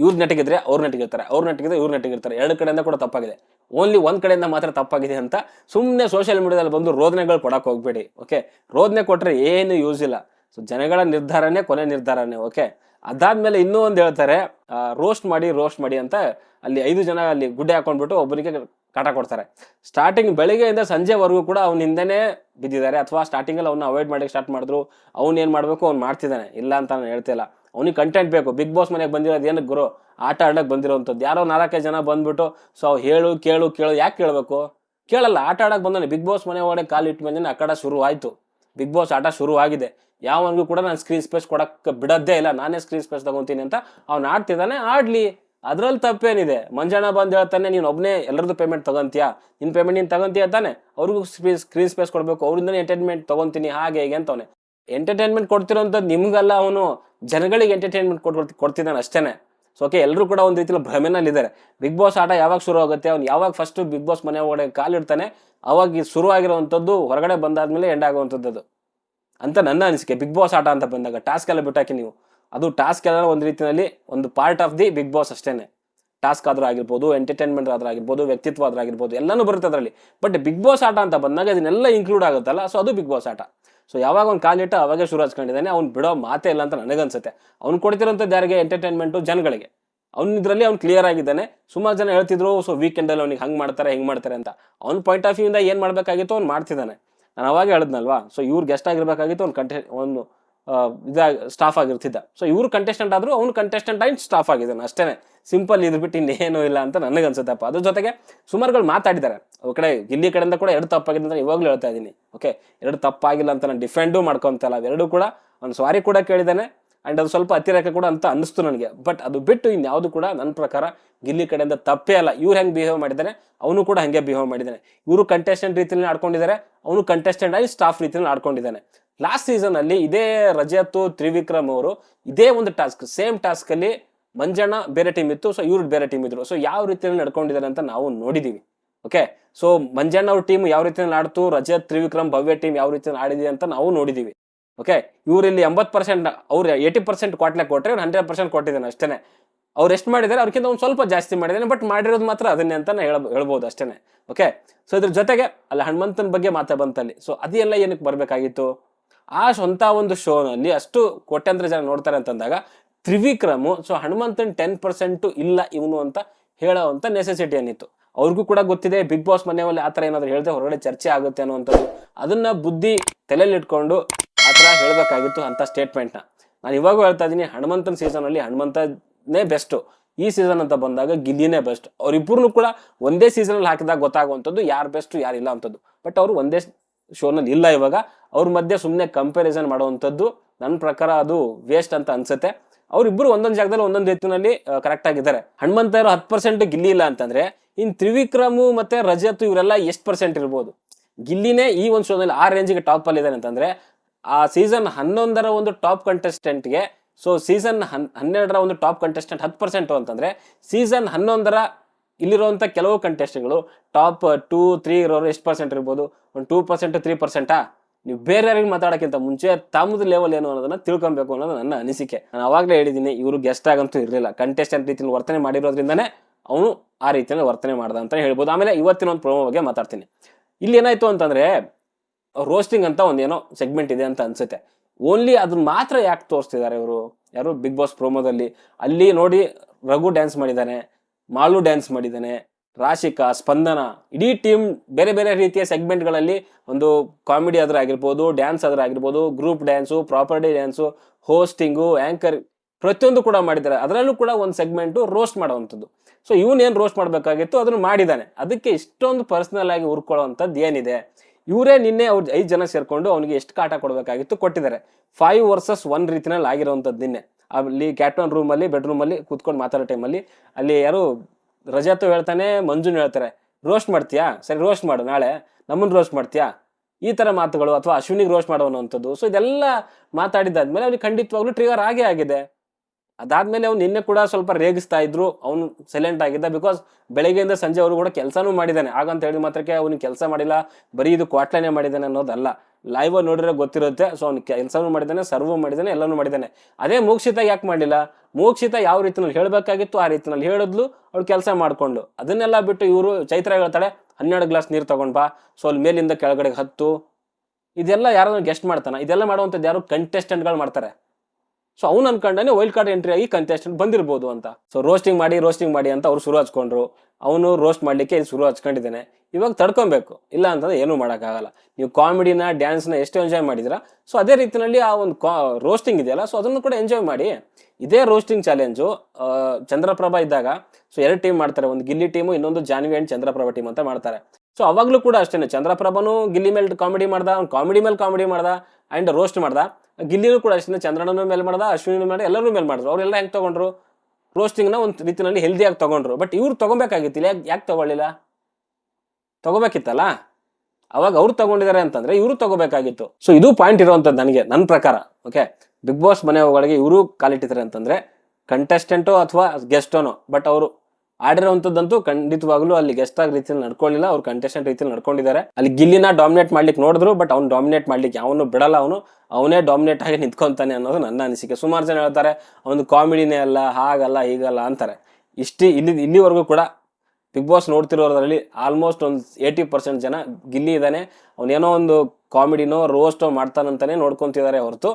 ಇವ್ರ ನೆಟ್ಟಿಗಿದ್ರೆ ಅವ್ರ ನೆಟ್ಟಿಗಿರ್ತಾರೆ ಅವ್ರ ನೆಟ್ಟಿಗಿದ್ರೆ ಇವ್ರ ನೆಟ್ಟಿಗಿರ್ತಾರೆ ಎರಡು ಕಡೆಯಿಂದ ಕೂಡ ತಪ್ಪಾಗಿದೆ. ಓನ್ಲಿ ಒಂದ್ ಕಡೆಯಿಂದ ಮಾತ್ರ ತಪ್ಪಾಗಿದೆ ಅಂತ ಸುಮ್ಮನೆ ಸೋಷಿಯಲ್ ಮೀಡಿಯಾದಲ್ಲಿ ಬಂದು ರೋದನೆಗಳು ಕೊಡಕ್ ಹೋಗ್ಬೇಡಿ ಓಕೆ ರೋದನೆ ಕೊಟ್ಟರೆ ಏನು ಯೂಸ್ ಇಲ್ಲ. ಸೊ ಜನಗಳ ನಿರ್ಧಾರನೇ ಕೊನೆ ನಿರ್ಧಾರನೇ ಓಕೆ ಅದಾದ್ಮೇಲೆ ಇನ್ನೂ ಒಂದು ಹೇಳ್ತಾರೆ ರೋಸ್ಟ್ ಮಾಡಿ ರೋಸ್ಟ್ ಮಾಡಿ ಅಂತ ಅಲ್ಲಿ ಐದು ಜನ ಅಲ್ಲಿ ಗುಡ್ಡೆ ಹಾಕೊಂಡ್ಬಿಟ್ಟು ಒಬ್ಬರಿಗೆ ಕಾಟ ಕೊಡ್ತಾರೆ. ಸ್ಟಾರ್ಟಿಂಗ್ ಬೆಳಿಗ್ಗೆಯಿಂದ ಸಂಜೆವರೆಗೂ ಕೂಡ ಅವ್ನ ಹಿಂದೆನೇ ಬಿದ್ದಿದ್ದಾರೆ. ಅಥವಾ ಸ್ಟಾರ್ಟಿಂಗಲ್ಲಿ ಅವ್ನ ಅವಾಯ್ಡ್ ಮಾಡಕ್ಕೆ ಸ್ಟಾರ್ಟ್ ಮಾಡಿದ್ರು. ಅವ್ನು ಏನು ಮಾಡಬೇಕು? ಅವ್ನು ಮಾಡ್ತಿದ್ದಾನೆ. ಇಲ್ಲ ಅಂತ ನಾನು ಹೇಳ್ತಿಲ್ಲ. ಅವ್ನಿಗೆ ಕಂಟೆಂಟ್ ಬೇಕು. ಬಿಗ್ ಬಾಸ್ ಮನೆಗೆ ಬಂದಿರೋದು ಏನಕ್ಕೆ ಗುರು? ಆಟ ಆಡಕ್ಕೆ ಬಂದಿರೋವಂಥದ್ದು ಯಾರೋ ನಾಲ್ಕೈದು ಜನ ಬಂದ್ಬಿಟ್ಟು, ಸೊ ಹೇಳು, ಕೇಳು ಕೇಳು, ಯಾಕೆ ಕೇಳಬೇಕು? ಕೇಳಲ್ಲ, ಆಟ ಆಡೋಕೆ ಬಂದಾನೆ. ಬಿಗ್ ಬಾಸ್ ಮನೆ ಒಳಗೆ ಕಾಲಿಟ್ಟು ಬಂದಿನ ಕಡೆ ಶುರು ಆಯ್ತು. ಬಿಗ್ ಬಾಸ್ ಆಟ ಶುರು ಆಗಿದೆ. ಯಾವನಿಗೂ ಕೂಡ ನಾನು ಸ್ಕ್ರೀನ್ ಸ್ಪೇಸ್ ಕೊಡಕ್ಕೆ ಬಿಡೋದೇ ಇಲ್ಲ. ನಾನೇ ಸ್ಕ್ರೀನ್ ಸ್ಪೇಸ್ ತಗೊಂತೀನಿ ಅಂತ ಅವ್ನು ಆಡ್ತಿದ್ದಾನೆ. ಆಡಲಿ. ಅದ್ರಲ್ಲಿ ತಪ್ಪೇನಿದೆ. ಮಂಜಣ್ಣ ಬಂದು ಹೇಳ್ತಾನೆ, ನೀನು ಒಬ್ಬನೇ ಎಲ್ಲರದ್ದು ಪೇಮೆಂಟ್ ತಗೊಂತೀಯಾ? ನಿನ್ನ ಪೇಮೆಂಟ್ ನೀನು ತಗೊಂತೀಯ? ತಾನೆ ಅವ್ರಿಗೂ ಸ್ಕ್ರೀನ್ ಸ್ಪೇಸ್ ಕೊಡಬೇಕು. ಅವರಿಂದನೇ ಎಂಟರ್ಟೈನ್ಮೆಂಟ್ ತೊಗೊತೀನಿ. ಹಾಗೆ, ಹೇಗೆ ಅಂತವನೆ. ಎಂಟರ್ಟೈನ್ಮೆಂಟ್ ಕೊಡ್ತಿರೋಂಥದ್ದು ನಿಮ್ಗಲ್ಲ ಅವನು ಜನಗಳಿಗೆ ಎಂಟರ್ಟೈನ್ಮೆಂಟ್ ಕೊಡ್ ಕೊಡ್ತಿದ್ದಾನೆ ಅಷ್ಟೇನೆ. ಸೊ ಓಕೆ ಎಲ್ಲರೂ ಕೂಡ ಒಂದು ರೀತಿಯಲ್ಲಿ ಭ್ರಮೆನಲ್ಲಿದ್ದಾರೆ ಬಿಗ್ ಬಾಸ್ ಆಟ ಯಾವಾಗ ಶುರು ಆಗುತ್ತೆ? ಅವ್ನು ಯಾವಾಗ ಫಸ್ಟ್ ಬಿಗ್ ಬಾಸ್ ಮನೆ ಒಳಗಡೆ ಕಾಲಿಡ್ತಾನೆ? ಅವಾಗ ಶುರು ಆಗಿರುವಂಥದ್ದು ಹೊರಗಡೆ ಬಂದಾದ್ಮೇಲೆ ಎಂಡ್ ಆಗುವಂಥದ್ದು ಅಂತ ನನ್ನ ಅನಿಸಿಕೆ. ಬಿಗ್ ಬಾಸ್ ಆಟ ಅಂತ ಬಂದಾಗ ಟಾಸ್ಕ್ ಎಲ್ಲ ಬಿಟ್ಟಾಕಿ ನೀವು. ಅದು ಟಾಸ್ಕ್ ಎಲ್ಲ ಒಂದು ರೀತಿಯಲ್ಲಿ ಒಂದು part of the big boss ಅಷ್ಟೇನೆ. ಟಾಸ್ಕ್ ಆದ್ರೂ ಆಗಿರ್ಬೋದು ಎಂಟರ್ಟೈನ್ಮೆಂಟ್ ಆದ್ರೂ ಆಗಿರ್ಬೋದು, ವ್ಯಕ್ತಿತ್ವ ಆದ್ರೂ ಆಗಿರ್ಬೋದು, ಎಲ್ಲನೂ ಬರುತ್ತೆ ಅದರಲ್ಲಿ. ಬಟ್ ಬಿಗ್ ಬಾಸ್ ಆಟ ಅಂತ ಬಂದಾಗ ಅದನ್ನೆಲ್ಲ ಇನ್ಕ್ಲೂಡ್ ಆಗುತ್ತಲ್ಲ ಸೊ ಅದು ಬಿಗ್ ಬಾಸ್ ಆಟ. ಸೊ ಯಾವಾಗ ಒಂದು ಕಾಲಿಟ್ಟ ಅವಾಗೇ ಶುರು ಹಚ್ಕೊಂಡಿದ್ದಾನೆ ಅವ್ನು ಬಿಡೋ ಮಾತೇ ಇಲ್ಲ ಅಂತ ನನಗನ್ಸುತ್ತೆ. ಅವ್ನು ಕೊಡ್ತಿರೋಂಥದ್ದು ಯಾರಿಗೆ ಎಂಟರ್ಟೈನ್ಮೆಂಟು ಜನಗಳಿಗೆ. ಅವ್ನ ಇದರಲ್ಲಿ ಅವ್ನು ಕ್ಲಿಯರ್ ಆಗಿದ್ದಾನೆ. ಸುಮಾರು ಜನ ಹೇಳ್ತಿದ್ರು ಸೊ ವೀಕೆಂಡಲ್ಲಿ ಅವ್ನಿಗೆ ಹಂಗೆ ಮಾಡ್ತಾರೆ, ಹಿಂಗೆ ಮಾಡ್ತಾರೆ ಅಂತ. ಅವ್ನ ಪಾಯಿಂಟ್ ಆಫ್ ವ್ಯೂಯಿಂದ ಏನು ಮಾಡಬೇಕಾಗಿತ್ತು, ಅವ್ನು ಮಾಡ್ತಿದ್ದಾನೆ. ನಾನು ಅವಾಗ ಹೇಳಿದ್ನಲ್ವಾ ಸೊ ಇವ್ರು ಗೆಸ್ಟ್ ಆಗಿರ್ಬೇಕಾಗಿತ್ತು, ಅವ್ನು ಕಂಟೆ ಒಂದು ಇದಾಗ ಸ್ಟಾಫ್ ಆಗಿರ್ತಿದ್ದ. ಸೊ ಇವರು ಕಂಟೆಸ್ಟೆಂಟ್ ಆದರೂ ಅವ್ನು ಕಂಟೆಸ್ಟೆಂಟ್ ಆಗಿ ಸ್ಟಾಫ್ ಆಗಿದ್ದಾನೆ ಅಷ್ಟೇನೆ. ಸಿಂಪಲ್ ಇದ್ರು ಬಿಟ್ಟು ಇನ್ನೇನು ಇಲ್ಲ ಅಂತ ನನಗೆ ಅನ್ಸುತ್ತಪ್ಪ ಅದ್ರ ಜೊತೆಗೆ ಸುಮಾರುಗಳು ಮಾತಾಡಿದ್ದಾರೆ. ಅವ್ರ ಕಡೆ ಇಲ್ಲಿ ಕಡೆಯಿಂದ ಕೂಡ ಎರಡು ತಪ್ಪಾಗಿದೆ ಅಂತ ಇವಾಗಲೂ ಹೇಳ್ತಾ ಇದ್ದೀನಿ. ಓಕೆ ಎರಡು ತಪ್ಪಾಗಿಲ್ಲ ಅಂತ ನಾನು ಡಿಫೆಂಡು ಮಾಡ್ಕೊಂತಲ್ಲ ಅವೆರಡೂ ಕೂಡ ಅವ್ನು ಸಾರಿ ಕೂಡ ಕೇಳಿದ್ದಾನೆ ಅಂಡ್ ಅದು ಸ್ವಲ್ಪ ಅತಿರೇಕ ಕೂಡ ಅಂತ ಅನ್ನಿಸ್ತು ನನಗೆ. ಬಟ್ ಅದು ಬಿಟ್ಟು ಇನ್ಯಾವುದು ಕೂಡ ನನ್ನ ಪ್ರಕಾರ ಗಿಲ್ಲಿ ಕಡೆಯಿಂದ ತಪ್ಪೇ ಅಲ್ಲ. ಇವ್ರು ಹೆಂಗೆ ಬಿಹೇವ್ ಮಾಡಿದ್ದಾನೆ, ಅವನು ಕೂಡ ಹಂಗೆ ಬಿಹೇವ್ ಮಾಡಿದ್ದಾನೆ. ಇವರು ಕಂಟೆಸ್ಟೆಂಟ್ ರೀತಿಯಲ್ಲಿ ಆಡ್ಕೊಂಡಿದ್ದಾರೆ, ಅವನು ಕಂಟೆಸ್ಟೆಂಟ್ ಆಗಿ ಸ್ಟಾಫ್ ರೀತಿಯಲ್ಲಿ ಆಡ್ಕೊಂಡಿದ್ದಾನೆ. ಲಾಸ್ಟ್ ಸೀಸನ್ ಅಲ್ಲಿ ಇದೇ ರಜತ್, ತ್ರಿವಿಕ್ರಮ್ ಅವರು ಇದೇ ಒಂದು ಟಾಸ್ಕ್ ಸೇಮ್ ಟಾಸ್ಕ್ ಅಲ್ಲಿ ಮಂಜಣ್ಣ ಬೇರೆ ಟೀಮ್ ಇತ್ತು ಸೊ ಇವ್ರು ಬೇರೆ ಟೀಮ್ ಇದ್ರು. ಸೊ ಯಾವ ರೀತಿಯಲ್ಲಿ ನಡ್ಕೊಂಡಿದ್ದಾರೆ ಅಂತ ನಾವು ನೋಡಿದೀವಿ. ಓಕೆ ಸೊ ಮಂಜಣ್ಣ ಅವ್ರ ಟೀಮ್ ಯಾವ ರೀತಿಯಲ್ಲಿ ಆಡ್ತು, ರಜತ್, ತ್ರಿವಿಕ್ರಮ್, ಭವ್ಯ ಟೀಮ್ ಯಾವ ರೀತಿಯಲ್ಲಿ ಆಡಿದೆ ಅಂತ ನಾವು ನೋಡಿದೀವಿ. ಓಕೆ ಇವರಲ್ಲಿ ಎಂಬತ್ತು ಪರ್ಸೆಂಟ್ ಅವ್ರು ಏಯ್ಟಿ ಪರ್ಸೆಂಟ್ ಕ್ವಾಟ್ಲೆ ಕೊಟ್ಟರೆ ಅವ್ರು ಹಂಡ್ರೆಡ್ ಪರ್ಸೆಂಟ್ ಕೊಟ್ಟಿದ್ದಾನೆ ಅಷ್ಟೇ ಅವ್ರು ಎಷ್ಟು ಮಾಡಿದ್ದಾರೆ? ಅವ್ರಿಗಿಂತ ಒಂದು ಸ್ವಲ್ಪ ಜಾಸ್ತಿ ಮಾಡಿದ್ದಾನೆ ಬಟ್ ಮಾಡಿರೋದು ಮಾತ್ರ ಅದನ್ನೇ ಅಂತ ಹೇಳ ಹೇಳ್ಬೋದು ಅಷ್ಟೇ ಓಕೆ ಸೊ ಇದ್ರ ಜೊತೆಗೆ, ಅಲ್ಲಿ ಹನುಮಂತನ ಬಗ್ಗೆ ಮಾತಾ ಬಂತಲ್ಲಿ ಸೊ ಅದೆಲ್ಲ ಏನಕ್ಕೆ ಬರಬೇಕಾಗಿತ್ತು? ಆ ಸ್ವಂತ ಒಂದು ಶೋನಲ್ಲಿ ಅಷ್ಟು ಕೋಟ್ಯಾಂತರ ಜನ ನೋಡ್ತಾರೆ ಅಂತಂದಾಗ ತ್ರಿವಿಕ್ರಮು ಸೊ ಹನುಮಂತನ್ ಟೆನ್ ಪರ್ಸೆಂಟು ಇಲ್ಲ ಇವನು ಅಂತ ಹೇಳೋವಂಥ ನೆಸೆಸಿಟಿ ಏನಿತ್ತು. ಅವ್ರಿಗೂ ಕೂಡ ಗೊತ್ತಿದೆ ಬಿಗ್ ಬಾಸ್ ಮನೆಯಲ್ಲಿ ಆ ಥರ ಏನಾದ್ರು ಹೇಳಿದ್ರೆ ಹೊರಗಡೆ ಚರ್ಚೆ ಆಗುತ್ತೆ ಅನ್ನೋವಂಥದ್ದು. ಅದನ್ನ ಬುದ್ಧಿ ತಲೆಯಲ್ಲಿ ಇಟ್ಕೊಂಡು ಆ ಥರ ಹೇಳಬೇಕಾಗಿತ್ತು ಅಂತ ಸ್ಟೇಟ್ಮೆಂಟ್ನ ನಾನು ಇವಾಗೂ ಹೇಳ್ತಾ ಇದ್ದೀನಿ, ಹನುಮಂತನ ಸೀಸನಲ್ಲಿ ಹನುಮಂತನೇ ಬೆಸ್ಟು ಈ ಸೀಸನ್ ಅಂತ ಬಂದಾಗ ಗಿಲ್ಲಿನೇ ಬೆಸ್ಟ್ ಅವರಿಬ್ಬರನ್ನು ಕೂಡ ಒಂದೇ ಸೀಸನಲ್ಲಿ ಹಾಕಿದಾಗ ಗೊತ್ತಾಗುವಂಥದ್ದು ಯಾರು ಬೆಸ್ಟ್ ಯಾರು ಇಲ್ಲ ಅಂತದ್ದು ಬಟ್ ಅವರು ಒಂದೇ ಶೋನಲ್ಲಿ ಇಲ್ಲ ಇವಾಗ. ಅವ್ರ ಮಧ್ಯೆ ಸುಮ್ಮನೆ ಕಂಪ್ಯಾರಿಸನ್ ಮಾಡುವಂಥದ್ದು. ನನ್ನ ಪ್ರಕಾರ ಅದು ವೇಸ್ಟ್ ಅಂತ ಅನ್ಸುತ್ತೆ. ಅವ್ರಿಬ್ರು ಒಂದೊಂದು ಜಾಗದಲ್ಲಿ ಒಂದೊಂದು ಎತ್ತಿನಲ್ಲಿ ಕರೆಕ್ಟ್ ಆಗಿದ್ದಾರೆ. ಹನುಮಂತ ಇರೋ ಹತ್ತು ಪರ್ಸೆಂಟ್ ಗಿಲ್ಲಿ ಇಲ್ಲ ಅಂತಂದ್ರೆ, ಇನ್ ತ್ರಿವಿಕ್ರಮು ಮತ್ತೆ ರಜತ್ ಇವರೆಲ್ಲ ಎಷ್ಟು ಪರ್ಸೆಂಟ್ ಇರ್ಬೋದು? ಗಿಲ್ಲಿನೇ ಈ ಒಂದು ಶೋದಲ್ಲಿ ಆ ರೇಂಜಿಗೆ ಟಾಪ್ ಅಲ್ಲಿ ಇದ್ದಾನೆ ಅಂತಂದ್ರೆ, ಆ ಸೀಸನ್ ಹನ್ನೊಂದರ ಒಂದು ಟಾಪ್ ಕಂಟೆಸ್ಟೆಂಟ್ಗೆ ಸೊ ಸೀಸನ್ ಹನ್, ಹನ್ನೆರಡರ ಒಂದು ಟಾಪ್ ಕಂಟೆಸ್ಟೆಂಟ್ ಹತ್ತು ಪರ್ಸೆಂಟ್ ಅಂತಂದ್ರೆ ಸೀಸನ್ ಹನ್ನೊಂದರ ಇಲ್ಲಿರುವಂಥ ಕೆಲವು ಕಂಟೆಸ್ಟ್ಗಳು ಟಾಪ್ ಟೂ ತ್ರೀ ಇರೋರು ಎಷ್ಟು ಪರ್ಸೆಂಟ್ ಇರ್ಬೋದು? ಒಂದು ಟೂ ಪರ್ಸೆಂಟ್ ತ್ರೀ ಪರ್ಸೆಂಟಾ ನೀವು ಬೇರೆಯವ್ರಿಗೆ ಮಾತಾಡೋಕ್ಕಿಂತ ಮುಂಚೆ ತಮ್ಮದು ಲೆವೆಲ್ ಏನು ಅನ್ನೋದನ್ನ ತಿಳ್ಕೊಬೇಕು ಅನ್ನೋದು ನನ್ನ ಅನಿಸಿಕೆ. ನಾನು ಅವಾಗಲೇ ಹೇಳಿದ್ದೀನಿ, ಇವರು ಗೆಸ್ಟ್ ಆಗಂತೂ ಇರಲಿಲ್ಲ. ಕಂಟೆಸ್ಟೆಂಟ್ ರೀತಿಯಲ್ಲಿ ವರ್ತನೆ ಮಾಡಿರೋದ್ರಿಂದನೇ ಅವನು ಆ ರೀತಿಯಲ್ಲಿ ವರ್ತನೆ ಮಾಡ್ದ ಅಂತ ಹೇಳ್ಬೋದು. ಆಮೇಲೆ ಇವತ್ತಿನ ಒಂದು ಪ್ರೋಮೋ ಬಗ್ಗೆ ಮಾತಾಡ್ತೀನಿ. ಇಲ್ಲಿ ಏನಾಯ್ತು ಅಂತಂದ್ರೆ ರೋಸ್ಟಿಂಗ್ ಅಂತ ಒಂದೇನೋ ಸೆಗ್ಮೆಂಟ್ ಇದೆ ಅಂತ ಅನ್ಸುತ್ತೆ. ಓನ್ಲಿ ಅದನ್ನ ಮಾತ್ರ ಯಾಕೆ ತೋರಿಸ್ತಿದ್ದಾರೆ ಇವರು? ಯಾರು ಬಿಗ್ ಬಾಸ್ ಪ್ರೋಮೋದಲ್ಲಿ ಅಲ್ಲಿ ನೋಡಿ ರಘು ಡ್ಯಾನ್ಸ್ ಮಾಡಿದ್ದಾನೆ ಮಾಲು ಡ್ಯಾನ್ಸ್ ಮಾಡಿದ್ದಾನೆ ರಾಶಿಕಾ, ಸ್ಪಂದನ, ಇಡೀ ಟೀಮ್ ಬೇರೆ ಬೇರೆ ರೀತಿಯ ಸೆಗ್ಮೆಂಟ್ಗಳಲ್ಲಿ ಒಂದು ಕಾಮಿಡಿ ಆದ್ರೆ ಆಗಿರ್ಬೋದು ಡ್ಯಾನ್ಸ್ ಆದ್ರೆ ಆಗಿರ್ಬೋದು group dance property dance hosting anchor ಪ್ರತಿಯೊಂದು ಕೂಡ ಮಾಡಿದ್ದಾರೆ. ಅದರಲ್ಲೂ ಕೂಡ ಒಂದು ಸೆಗ್ಮೆಂಟು ರೋಸ್ಟ್ ಮಾಡುವಂಥದ್ದು. ಸೊ ಇವನ್ ಏನು ರೋಸ್ಟ್ ಮಾಡಬೇಕಾಗಿತ್ತು? ಅದನ್ನು ಮಾಡಿದ್ದಾನೆ. ಅದಕ್ಕೆ ಇಷ್ಟೊಂದು ಪರ್ಸನಲ್ ಆಗಿ ಹುರ್ಕೊಳ್ಳೋವಂಥದ್ದು ಏನಿದೆ? ಇವರೇ ನಿನ್ನೆ ಅವ್ರು ಐದು ಜನ ಸೇರಿಕೊಂಡು ಅವನಿಗೆ ಎಷ್ಟು ಕಾಟ ಕೊಡಬೇಕಾಗಿತ್ತು ಕೊಟ್ಟಿದ್ದಾರೆ. ಫೈವ್ ವರ್ಸಸ್ ಒನ್ ರೀತಿನಲ್ಲಿ ಆಗಿರೋವಂಥದ್ದು ನಿನ್ನೆ. ಅಲ್ಲಿ ಕ್ಯಾಪ್ಟನ್ ರೂಮಲ್ಲಿ ಬೆಡ್ರೂಮಲ್ಲಿ ಕೂತ್ಕೊಂಡು ಮಾತಾಡೋ ಟೈಮಲ್ಲಿ ಅಲ್ಲಿ ಯಾರು ರಜಾತು ಹೇಳ್ತಾನೆ, ಮಂಜುನ್ ಹೇಳ್ತಾರೆ ರೋಸ್ಟ್ ಮಾಡ್ತೀಯಾ? ಸರಿ ರೋಸ್ಟ್ ಮಾಡು, ನಾಳೆ ನಮ್ಮನ್ನು ರೋಸ್ಟ್ ಮಾಡ್ತೀಯಾ? ಈ ಥರ ಮಾತುಗಳು ಅಥವಾ ಅಶ್ವಿನಿಗೆ ರೋಸ್ಟ್ ಮಾಡುವಂಥದ್ದು ಸೊ ಇದೆಲ್ಲ ಮಾತಾಡಿದ್ದಾದ್ಮೇಲೆ ಅವ್ನಿಗೆ ಖಂಡಿತವಾಗ್ಲೂ ಟ್ರಿಗರ್ ಆಗೇ ಆಗಿದೆ. ಅದಾದ್ಮೇಲೆ ಅವ್ನು ನಿನ್ನೆ ಕೂಡ ಸ್ವಲ್ಪ ರೇಗಿಸ್ತಾ ಇದ್ರು, ಅವನು ಸೈಲೆಂಟ್ ಆಗಿದ್ದ ಬಿಕಾಸ್ ಬೆಳಗ್ಗೆಯಿಂದ ಸಂಜೆ ಅವರು ಕೂಡ ಕೆಲಸನೂ ಮಾಡಿದ್ದಾನೆ. ಹಾಗಂತ ಹೇಳಿ ಮಾತ್ರಕ್ಕೆ ಅವ್ನಿಗೆ ಕೆಲಸ ಮಾಡಿಲ್ಲ, ಬರೀ ಇದು ಕ್ವಾಟ್ಲನೆ ಮಾಡಿದ್ದಾನೆ ಅನ್ನೋದಲ್ಲ. ಲೈವ್ ನೋಡಿದ್ರೆ ಗೊತ್ತಿರುತ್ತೆ. ಸೊ ಅವ್ನು ಕೆಲಸನೂ ಮಾಡಿದ್ದಾನೆ ಸರ್ವ್ ಮಾಡಿದ್ದಾನೆ ಎಲ್ಲನೂ ಮಾಡಿದ್ದಾನೆ ಅದೇ ಮೋಕ್ಷಿತ ಯಾಕೆ ಮಾಡಲಿಲ್ಲ? ಮೋಕ್ಷಿತ ಯಾವ ರೀತಿನಲ್ಲಿ ಹೇಳಬೇಕಾಗಿತ್ತು, ಆ ರೀತಿನಲ್ಲಿ ಹೇಳಿದ್ಲು. ಅವ್ಳು ಕೆಲಸ ಮಾಡಿಕೊಂಡು. ಅದನ್ನೆಲ್ಲ ಬಿಟ್ಟು ಇವರು ಚೈತ್ರ ಹೇಳ್ತಾಳೆ, ಹನ್ನೆರಡು ಗ್ಲಾಸ್ ನೀರು ತಗೊಂಡು ಬಾ. ಸೊ ಅಲ್ಲಿ ಮೇಲಿಂದ ಕೆಳಗಡೆ ಹತ್ತು. ಇದೆಲ್ಲ ಯಾರಾದ್ರೂ ಗೆಸ್ಟ್ ಮಾಡ್ತಾನೆ? ಇದೆಲ್ಲ ಮಾಡುವಂಥದ್ದು ಯಾರು ಕಂಟೆಸ್ಟೆಂಟ್ಗಳು ಮಾಡ್ತಾರೆ. ಸೊ ಅವ್ನು ಅನ್ಕೊಂಡಾನೆ ವೈಲ್ಡ್ ಕಾರ್ಡ್ ಎಂಟ್ರಿ ಆಗಿ ಕಂಟೆಸ್ಟೆಂಟ್ ಬಂದಿರ್ಬೋದು ಅಂತ. ಸೊ ರೋಸ್ಟಿಂಗ್ ಮಾಡಿ ರೋಸ್ಟಿಂಗ್ ಮಾಡಿ ಅಂತ ಅವ್ರು ಶುರು ಹಚ್ಕೊಂಡ್ರು. ಅವನು ರೋಸ್ಟ್ ಮಾಡ್ಲಿಕ್ಕೆ ಶುರು ಹಚ್ಕೊಂಡಿದ್ದಾನೆ. ಇವಾಗ ತಡ್ಕೊಬೇಕು. ಇಲ್ಲ ಅಂತಂದ್ರೆ ಏನೂ ಮಾಡೋಕ್ಕಾಗಲ್ಲ. ನೀವು ಕಾಮಿಡಿನ ಡ್ಯಾನ್ಸ್ನ ಎಷ್ಟು ಎಂಜಾಯ್ ಮಾಡಿದಿರಾ? ಸೊ ಅದೇ ರೀತಿಯಲ್ಲಿ ಆ ಒಂದು ಕಾ ರೋಸ್ಟಿಂಗ್ ಇದೆಯಲ್ಲ. ಸೊ ಅದನ್ನು ಕೂಡ ಎಂಜಾಯ್ ಮಾಡಿ. ಇದೇ ರೋಸ್ಟಿಂಗ್ ಚಾಲೆಂಜು ಚಂದ್ರಪ್ರಭಾ ಇದ್ದಾಗ. ಸೊ ಎರಡು ಟೀಮ್ ಮಾಡ್ತಾರೆ. ಒಂದು ಗಿಲ್ಲಿ ಟೀಮು ಇನ್ನೊಂದು ಜಾನ್ವಿ ಆ್ಯಂಡ್ ಚಂದ್ರಪ್ರಭಾ ಟೀಮ್ ಅಂತ ಮಾಡ್ತಾರೆ. ಸೊ ಅವಾಗಲೂ ಕೂಡ ಅಷ್ಟೇ ಚಂದ್ರಪ್ರಭನು ಗಿಲ್ಲಿ ಮೇಲೆ ಕಾಮಿಡಿ ಮಾಡ್ದ, ಅವ್ನು ಕಾಮಿಡಿ ಮೇಲೆ ಕಾಮಿಡಿ ಮಾಡ್ದ ಆ್ಯಂಡ್ ರೋಸ್ಟ್ ಮಾಡ್ದ. ಗಿಲ್ಲಿನೂ ಕೂಡ ಅಷ್ಟೇ ಚಂದ್ರನ ಮೇಲೆ ಮಾಡ್ದ ಅಶ್ವಿನ ಮೇಲೆ ಎಲ್ಲರೂ ಮೇಲೆ ಮಾಡಿದ್ರು. ಅವರೆಲ್ಲ ಹೆಂಗೆ ತಗೊಂಡ್ರು? ರೋಸ್ಟಿಂಗ್ನ ಒಂದು ರೀತಿಯಲ್ಲಿ ಹೆಲ್ದಿಯಾಗಿ ತಗೊಂಡ್ರು. ಬಟ್ ಇವ್ರು ತೊಗೊಬೇಕಾಗಿತ್ತಿಲ್ಲ. ಯಾಕೆ ಯಾಕೆ ತಗೊಳ್ಳಿಲ್ಲ? ತಗೋಬೇಕಿತ್ತಲ್ಲ? ಅವಾಗ ಅವ್ರು ತಗೊಂಡಿದ್ದಾರೆ ಅಂತಂದ್ರೆ ಇವರು ತಗೋಬೇಕಾಗಿತ್ತು. ಸೊ ಇದು ಪಾಯಿಂಟ್ ಇರುವಂತದ್ದು ನನಗೆ ನನ್ನ ಪ್ರಕಾರ. ಓಕೆ ಬಿಗ್ ಬಾಸ್ ಮನೆ ಒಳಗೆ ಇವರು ಕಾಲಿಟ್ಟಿದ್ದಾರೆ ಅಂತಂದ್ರೆ ಕಂಟೆಸ್ಟೆಂಟೋ ಅಥವಾ ಗೆಸ್ಟೋನೋ ಬಟ್ ಅವರು ಆಡಿರೋವಂಥದ್ದಂತೂ ಖಂಡಿತವಾಗ್ಲೂ ಅಲ್ಲಿ ಗೆಸ್ಟ್ ಆಗಿ ರೀತಿಯಲ್ಲಿ ನಡ್ಕೊಳ್ಳಿಲ್ಲ. ಅವ್ರು ಕಂಟೆಸ್ಟೆಂಟ್ ರೀತಿಯಲ್ಲಿ ನಡ್ಕೊಂಡಿದ್ದಾರೆ. ಅಲ್ಲಿ ಗಿಲ್ಲಿನ ಡಾಮಿನೇಟ್ ಮಾಡ್ಲಿಕ್ಕೆ ನೋಡಿದ್ರು ಬಟ್ ಅವ್ನು ಡಾಮಿನೇಟ್ ಮಾಡ್ಲಿಕ್ಕೆ ಅವನು ಬಿಡಲ್ಲ ಅವನು. ಅವನೇ ಡಾಮಿನೇಟ್ ಆಗಿ ನಿಂತ್ಕೊಂತಾನೆ ಅನ್ನೋದು ನನ್ನ ಅನಿಸಿಕೆ. ಸುಮಾರು ಜನ ಹೇಳ್ತಾರೆ ಅವನು ಕಾಮಿಡಿನೇ ಅಲ್ಲ, ಹಾಗಲ್ಲ, ಹೀಗಲ್ಲ ಅಂತಾರೆ. ಇಷ್ಟು ಇಲ್ಲಿ, ಇಲ್ಲಿವರೆಗೂ ಕೂಡ ಬಿಗ್ ಬಾಸ್ ನೋಡ್ತಿರೋದ್ರಲ್ಲಿ ಆಲ್ಮೋಸ್ಟ್ ಒಂದು ಏಯ್ಟಿ ಪರ್ಸೆಂಟ್ ಜನ ಗಿಲ್ಲಿ ಇದ್ದಾನೆ ಅವನೇನೋ ಒಂದು ಕಾಮಿಡಿನೋ ರೋಸ್ಟೋ ಮಾಡ್ತಾನಂತಾನೆ ನೋಡ್ಕೊತಿದ್ದಾರೆ ಹೊರತು.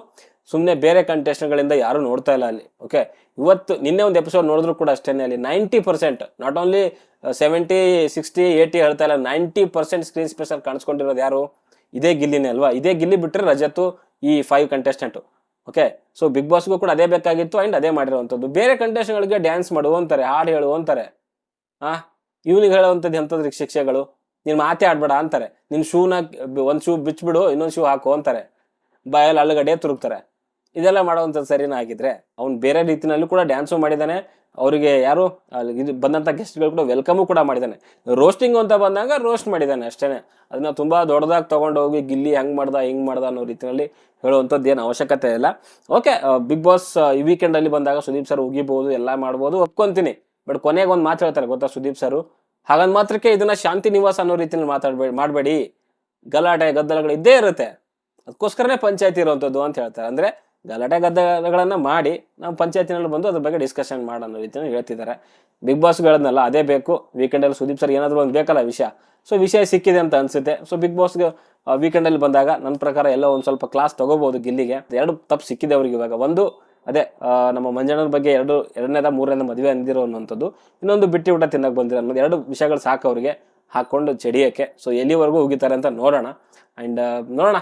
ಸುಮ್ಮನೆ ಬೇರೆ ಕಂಟೆಸ್ಟೆಂಟ್ಗಳಿಂದ ಯಾರು ನೋಡ್ತಾ ಇಲ್ಲ ಅಲ್ಲಿ ಓಕೆ ಇವತ್ತು ನಿನ್ನೆ ಒಂದು ಎಪಿಸೋಡ್ ನೋಡಿದ್ರು ಕೂಡ ಅಷ್ಟೇ ಅಲ್ಲಿ ninety percent not only seventy sixty eighty ಹೇಳ್ತಾ ಇಲ್ಲ ನೈಂಟಿ ಪರ್ಸೆಂಟ್ ಸ್ಕ್ರೀನ್ ಸ್ಪೇಸಲ್ಲಿ ಕಾಣಿಸ್ಕೊಂಡಿರೋದು ಯಾರು? ಇದೇ ಗಿಲ್ಲಿನೇ ಅಲ್ವಾ? ಇದೇ ಗಿಲ್ಲಿ ಬಿಟ್ಟರೆ ರಜತ್ತು ಈ five contestant okay so big ಬಾಸ್ಗೂ ಕೂಡ ಅದೇ ಬೇಕಾಗಿತ್ತು ಆ್ಯಂಡ್ ಅದೇ ಮಾಡಿರುವಂಥದ್ದು. ಬೇರೆ ಕಂಟೆಸ್ಟ್ಗಳಿಗೆ ಡ್ಯಾನ್ಸ್ ಮಾಡು ಅಂತಾರೆ ಹಾಡು ಹೇಳು ಅಂತಾರೆ ಆ? ಇವನಿಗೆ ಹೇಳುವಂಥದ್ದು ಎಂಥದ್ರಿ ಶಿಕ್ಷೆಗಳು? ನೀನು ಮಾತೇ ಆಡ್ಬೇಡ ಅಂತಾರೆ. ನಿನ್ನ ಶೂನ ಒಂದು ಶೂ ಬಿಚ್ಚಿಬಿಡು ಇನ್ನೊಂದು ಶೂ ಹಾಕು ಅಂತಾರೆ. ಬಾಯಲ್ಲಿ ಅಳ್ಳಗಡೆ ತುರುಕ್ತಾರೆ. ಇದೆಲ್ಲ ಮಾಡೋವಂಥದ್ದು ಸರಿನಾ ಆಗಿದ್ರೆ ಅವ್ನು ಬೇರೆ ರೀತಿಯಲ್ಲೂ ಕೂಡ ಡ್ಯಾನ್ಸು ಮಾಡಿದ್ದಾನೆ ಅವರಿಗೆ ಯಾರು ಇದು ಬಂದಂಥ ಗೆಸ್ಟ್ಗಳು ಕೂಡ ವೆಲ್ಕಮು ಕೂಡ ಮಾಡಿದ್ದಾನೆ ರೋಸ್ಟಿಂಗ್ ಅಂತ ಬಂದಾಗ ರೋಸ್ಟ್ ಮಾಡಿದ್ದಾನೆ ಅಷ್ಟೇ ಅದನ್ನ ತುಂಬ ದೊಡ್ಡದಾಗಿ ತೊಗೊಂಡು ಹೋಗಿ ಗಿಲ್ಲಿ ಹೆಂಗೆ ಮಾಡ್ದ, ಹಿಂಗೆ ಮಾಡ್ದ ಅನ್ನೋ ರೀತಿಯಲ್ಲಿ ಹೇಳುವಂಥದ್ದು ಏನು ಅವಶ್ಯಕತೆ ಇಲ್ಲ. ಓಕೆ ಬಿಗ್ ಬಾಸ್ ಈ ವೀಕೆಂಡಲ್ಲಿ ಬಂದಾಗ ಸುದೀಪ್ ಸರ್ ಉಗಿಬೋದು, ಎಲ್ಲ ಮಾಡ್ಬೋದು, ಒಪ್ಕೊಂತೀನಿ. ಬಟ್ ಕೊನೆಗೆ ಒಂದು ಮಾತು ಹೇಳ್ತಾರೆ, ಗೊತ್ತಾ ಸುದೀಪ್ ಸರ್ ಹಾಗಂದ್ ಮಾತ್ರಕ್ಕೆ ಇದನ್ನ ಶಾಂತಿ ನಿವಾಸ ಅನ್ನೋ ರೀತಿಯಲ್ಲಿ ಮಾತಾಡ್ಬೇಡಿ, ಮಾಡಬೇಡಿ. ಗಲಾಟೆ, ಗದ್ದಲಗಳು ಇದ್ದೇ ಇರುತ್ತೆ. ಅದಕ್ಕೋಸ್ಕರನೇ ಪಂಚಾಯತಿ ಇರುವಂಥದ್ದು ಅಂತ ಹೇಳ್ತಾರೆ. ಅಂದ್ರೆ ಗಲಾಟೆ ಗದ್ದಗಳನ್ನು ಮಾಡಿ ನಾವು ಪಂಚಾಯತಿನಲ್ಲಿ ಬಂದು ಅದ್ರ ಬಗ್ಗೆ ಡಿಸ್ಕಷನ್ ಮಾಡೋ ರೀತಿಯಲ್ಲಿ ಹೇಳ್ತಿದ್ದಾರೆ. ಬಿಗ್ ಬಾಸ್ಗಳನ್ನೆಲ್ಲ ಅದೇ ಬೇಕು. ವೀಕೆಂಡಲ್ಲಿ ಸುದೀಪ್ ಸರ್ ಏನಾದರೂ ಒಂದು ಬೇಕಲ್ಲ ವಿಷಯ. ಸೊ ವಿಷಯ ಸಿಕ್ಕಿದೆ ಅಂತ ಅನಿಸುತ್ತೆ. ಸೊ ಬಿಗ್ ಬಾಸ್ಗೆ ವೀಕೆಂಡಲ್ಲಿ ಬಂದಾಗ ನನ್ನ ಪ್ರಕಾರ ಎಲ್ಲ ಒಂದು ಸ್ವಲ್ಪ ಕ್ಲಾಸ್ ತೊಗೋಬೋದು ಗಿಲ್ಲಿಗೆ. ಎರಡು ತಪ್ಪು ಸಿಕ್ಕಿದೆ ಅವ್ರಿಗೆ ಇವಾಗ. ಒಂದು, ಅದೇ ನಮ್ಮ ಮಂಜಣ್ಣನ ಬಗ್ಗೆ ಎರಡು, ಎರಡನೇದ ಮೂರನೇದ ಮದುವೆ ಅಂದಿರೋ ಅನ್ನೋಂಥದ್ದು ಇನ್ನೊಂದು ಬಿಟ್ಟಿ ಊಟ ತಿನ್ನೋಕೆ ಬಂದಿರೋ ಅನ್ನೋದು. ಎರಡು ವಿಷಯಗಳು ಸಾಕು ಅವರಿಗೆ. ಹಾಕ್ಕೊಂಡು ಚಡಿಯೋಕ್ಕೆ. ಸೊ ಎಲ್ಲಿವರೆಗೂ ಹೋಗಿತಾರೆ ಅಂತ ನೋಡೋಣ. ಆ್ಯಂಡ್ ನೋಡೋಣ.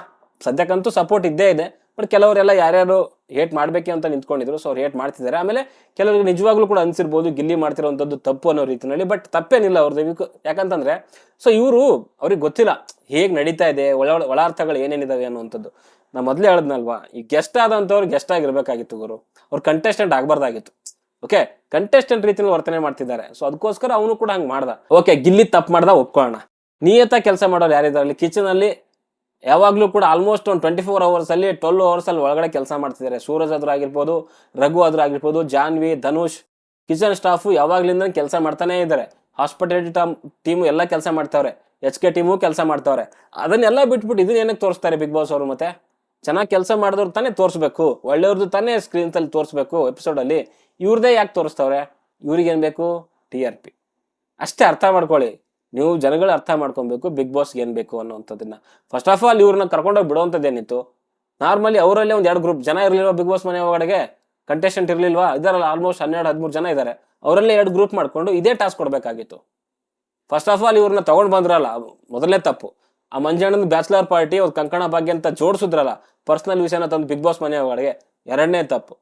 ಸದ್ಯಕ್ಕಂತೂ ಸಪೋರ್ಟ್ ಇದ್ದೇ ಇದೆ. ಬಟ್ ಕೆಲವರೆಲ್ಲ ಯಾರ್ಯಾರು ಹೇಟ್ ಮಾಡಬೇಕು ಅಂತ ನಿಂತ್ಕೊಂಡಿದ್ರು ಸೊ ಅವ್ರು ಹೇಟ್ ಮಾಡ್ತಿದ್ದಾರೆ. ಆಮೇಲೆ ಕೆಲವರಿಗೆ ನಿಜವಾಗ್ಲೂ ಕೂಡ ಅನ್ಸಿರ್ಬೋದು ಗಿಲ್ಲಿ ಮಾಡ್ತಿರೋವಂಥದ್ದು ತಪ್ಪು ಅನ್ನೋ ರೀತಿಯಲ್ಲಿ ಬಟ್ ತಪ್ಪೇನಿಲ್ಲ ಅವ್ರದ್ದು ಯಾಕಂತಂದ್ರೆ ಸೊ ಇವರು ಅವ್ರಿಗೆ ಗೊತ್ತಿಲ್ಲ, ಹೇಗೆ ನಡೀತಾ ಇದೆ, ಒಳ, ಒಳಾರ್ಥಗಳು ಏನೇನಿದಾವೆ ಅನ್ನುವಂಥದ್ದು. ನಾ ಮೊದಲೇ ಹೇಳದ್ನಲ್ವಾ, ಈ ಗೆಸ್ಟ್ ಆದಂಥವ್ರು ಗೆಸ್ಟ್ ಆಗಿರ್ಬೇಕಾಗಿತ್ತು ಗುರು. ಅವ್ರು ಕಂಟೆಸ್ಟೆಂಟ್ ಆಗಬಾರ್ದಾಗಿತ್ತು. ಓಕೆ ಕಂಟೆಸ್ಟೆಂಟ್ ರೀತಿಯಲ್ಲಿ ವರ್ತನೆ ಮಾಡ್ತಿದ್ದಾರೆ. ಸೊ ಅದಕ್ಕೋಸ್ಕರ ಅವನು ಕೂಡ ಹಂಗೆ ಮಾಡ್ದ. ಓಕೆ ಗಿಲ್ಲಿ ತಪ್ಪು ಮಾಡ್ದ ಒಪ್ಕೊಳ್ಳೋಣ ನಿಯತ ಕೆಲಸ ಮಾಡೋರು ಯಾರಿದ್ದಾರೆ ಕಿಚನ್ ಅಲ್ಲಿ ಯಾವಾಗಲೂ ಕೂಡ ಆಲ್ಮೋಸ್ಟ್ ಒಂದು ಟ್ವೆಂಟಿ ಫೋರ್ ಅವರ್ಸಲ್ಲಿ ಟ್ವೆಲ್ ಅವರ್ಸಲ್ಲಿ ಒಳಗಡೆ ಕೆಲಸ ಮಾಡ್ತಿದ್ದಾರೆ. ಸೂರಜ್ ಆದ್ರೂ ಆಗಿರ್ಬೋದು, ರಘು ಆದ್ರೂ ಆಗಿರ್ಬೋದು, ಜಾನ್ವಿ, ಧನುಷ್ ಕಿಚನ್ ಸ್ಟಾಫು ಯಾವಾಗಲಿಂದ ಕೆಲಸ ಮಾಡ್ತಾನೆ ಇದ್ದಾರೆ. ಹಾಸ್ಪಿಟಾಲಿಟಿ ಟೀಮು ಎಲ್ಲ ಕೆಲಸ ಮಾಡ್ತಾವ್ರೆ. ಎಚ್ ಕೆ ಟೀಮು ಕೆಲಸ ಮಾಡ್ತಾವ್ರೆ. ಅದನ್ನೆಲ್ಲ ಬಿಟ್ಬಿಟ್ಟು ಇದನ್ನ ಏನಕ್ಕೆ ತೋರಿಸ್ತಾರೆ ಬಿಗ್ ಬಾಸ್ ಅವರು ಮತ್ತೆ? ಚೆನ್ನಾಗಿ ಕೆಲಸ ಮಾಡಿದವ್ರು ತಾನೇ ತೋರಿಸ್ಬೇಕು. ಒಳ್ಳೆಯವ್ರದ್ದು ತಾನೇ ಸ್ಕ್ರೀನ್ಸಲ್ಲಿ ತೋರಿಸ್ಬೇಕು ಎಪಿಸೋಡಲ್ಲಿ ಇವ್ರದೇ ಯಾಕೆ ತೋರಿಸ್ತವ್ರೆ? ಇವ್ರಿಗೇನು ಬೇಕು? ಟಿ ಆರ್ ಪಿ ಅಷ್ಟೇ ಅರ್ಥ ಮಾಡ್ಕೊಳ್ಳಿ. ನೀವು ಜನಗಳು ಅರ್ಥ ಮಾಡ್ಕೊಬೇಕು, ಬಿಗ್ ಬಾಸ್ಗೆ ಏನು ಬೇಕು ಅನ್ನೋಂಥದ್ದನ್ನ ಫಸ್ಟ್ ಆಫ್ ಆಲ್ ಇವ್ರನ್ನ ಕರ್ಕೊಂಡೋಗಿ ಬಿಡುವಂಥದ್ದೇನಿತ್ತು? ನಾರ್ಮಲಿ ಅವರಲ್ಲೇ ಒಂದು ಎರಡು ಗ್ರೂಪ್ ಜನ ಇರ್ಲಿಲ್ವಾ ಬಿಗ್ ಬಾಸ್ ಮನೆ ಒಳಗಡೆ? ಕಂಟೆಸ್ಟೆಂಟ್ ಇರಲಿಲ್ವಾ? ಇದರಲ್ಲಿ ಆಲ್ಮೋಸ್ಟ್ ಹನ್ನೆರಡು, ಹದಿಮೂರು ಜನ ಇದ್ದಾರೆ ಅವರಲ್ಲೇ ಎರಡು ಗ್ರೂಪ್ ಮಾಡ್ಕೊಂಡು ಇದೇ ಟಾಸ್ಕ್ ಕೊಡಬೇಕಾಗಿತ್ತು. ಫಸ್ಟ್ ಆಫ್ ಆಲ್ ಇವ್ರನ್ನ ತಗೊಂಡ್ ಬಂದ್ರಲ್ಲ ಮೊದಲನೇ ತಪ್ಪು. ಆ ಮಂಜಣ್ಣನ ಬ್ಯಾಚುಲರ್ ಪಾರ್ಟಿ ಅವ್ರ ಕಂಕಣ ಭಾಗ್ಯ ಅಂತ ಜೋಡಿಸಿದ್ರಲ್ಲ ಪರ್ಸನಲ್ ವಿಷಯನ ತಂದು ಬಿಗ್ ಬಾಸ್ ಮನೆ ಒಳಗಡೆ, ಎರಡನೇ ತಪ್ಪು.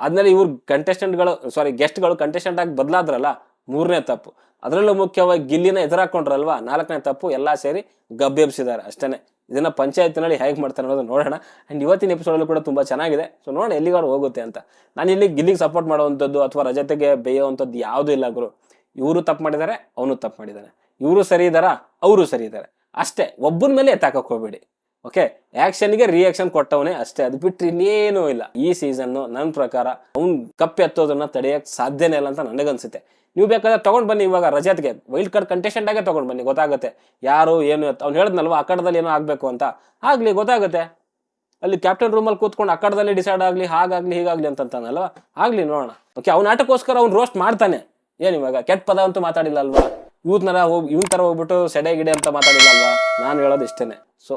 ಆದ್ಮೇಲೆ ಇವ್ರು ಕಂಟೆಸ್ಟೆಂಟ್ಗಳು ಸಾರಿ ಗೆಸ್ಟ್ಗಳು ಕಂಟೆಸ್ಟೆಂಟ್ ಆಗಿ ಬದಲಾದ್ರಲ್ಲ, ಮೂರನೇ ತಪ್ಪು. ಅದರಲ್ಲೂ ಮುಖ್ಯವಾಗಿ ಗಿಲ್ಲಿನ ಎದುರಾಕೊಂಡ್ರಲ್ವಾ? ನಾಲ್ಕನೇ ತಪ್ಪು, ಎಲ್ಲ ಸೇರಿ ಗಬ್ಬೆಬ್ಸಿದ್ದಾರೆ ಅಷ್ಟೇ ಇದನ್ನ ಪಂಚಾಯತ್ನಲ್ಲಿ ಹೇಗೆ ಮಾಡ್ತಾರೆ ಅನ್ನೋದು ನೋಡೋಣ. ಆ್ಯಂಡ್ ಇವತ್ತಿನ ಎಪಿಸೋಡಲ್ಲೂ ಕೂಡ ತುಂಬ ಚೆನ್ನಾಗಿದೆ. ಸೊ ನೋಡೋಣ ಎಲ್ಲಿಗಾರು ಹೋಗುತ್ತೆ ಅಂತ. ನಾನು ಇಲ್ಲಿ ಗಿಲ್ಲಿಗೆ ಸಪೋರ್ಟ್ ಮಾಡುವಂಥದ್ದು ಅಥವಾ ರಜತೆಗೆ ಬೇಯುವಂಥದ್ದು ಯಾವುದೂ ಇಲ್ಲ ಗುರು. ಇವರು ತಪ್ಪು ಮಾಡಿದ್ದಾರೆ, ಅವನು ತಪ್ಪು ಮಾಡಿದ್ದಾನೆ. ಇವರು ಸರಿ ಇದ್ದಾರಾ? ಅವರು ಸರಿ ಇದ್ದಾರೆ. ಅಷ್ಟೇ, ಒಬ್ಬನ ಮೇಲೆ ಎತ್ತಾಕಕ್ಕೆ ಹೋಗ್ಬೇಡಿ. ಓಕೆ ಆಕ್ಷನ್ಗೆ ರಿಯಾಕ್ಷನ್ ಕೊಟ್ಟವನೇ ಅಷ್ಟೇ. ಅದು ಬಿಟ್ಟರೆ ಇನ್ನೇನೂ ಇಲ್ಲ. ಈ ಸೀಸನ್ನು ನನ್ನ ಪ್ರಕಾರ ಅವ್ನು ಕಪ್ ಎತ್ತೋದನ್ನ ತಡೆಯಕ್ಕೆ ಸಾಧ್ಯನೇ ಇಲ್ಲ ಅಂತ ನನಗನ್ಸುತ್ತೆ. ನೀವು ಬೇಕಾದ್ರೆ ತಗೊಂಡ್ ಬನ್ನಿ ಇವಾಗ ರಜತ್ಗೆ ವೈಲ್ಡ್ ಕಾರ್ಡ್ ಕಂಟೆಸ್ಟೆಂಟ್ ಆಗೇ ತಗೊಂಡ್ ಬನ್ನಿ, ಗೊತ್ತಾಗುತ್ತೆ. ಯಾರು, ಏನು, ಅವ್ನು ಹೇಳಿದ್ನಲ್ವ, ಆ ಕಡದಲ್ಲಿ ಏನೋ ಆಗ್ಬೇಕು ಅಂತ. ಆಗ್ಲಿ, ಗೊತ್ತಾಗುತ್ತೆ. ಅಲ್ಲಿ ಕ್ಯಾಪ್ಟನ್ ರೂಮಲ್ಲಿ ಕೂತ್ಕೊಂಡು ಆ ಕಡದಲ್ಲಿ ಡಿಸೈಡ್ ಆಗಲಿ, ಹಾಗಾಗಲಿ, ಹೀಗಾಗಲಿ ಅಂತಂತಾನಲ್ವ? ಆಗಲಿ, ನೋಡೋಣ. ಓಕೆ ಅವ್ನ ಆಟಕ್ಕೋಸ್ಕರ ಅವ್ನು ರೋಸ್ಟ್ ಮಾಡ್ತಾನೆ. ಏನು ಇವಾಗ, ಕೆಟ್ಟ ಪದ ಅಂತೂ ಮಾತಾಡಿಲ್ಲ ಅಲ್ವಾ? ಇವ್ರ ಹೋಗಿ, ಇವ್ನ ಥರ ಹೋಗ್ಬಿಟ್ಟು ಸೆಡೆ ಗಿಡೆ ಅಂತ ಮಾತಾಡಿಲ್ಲ ಅಲ್ವಾ? ನಾನು ಹೇಳೋದು ಇಷ್ಟೇ ಸೊ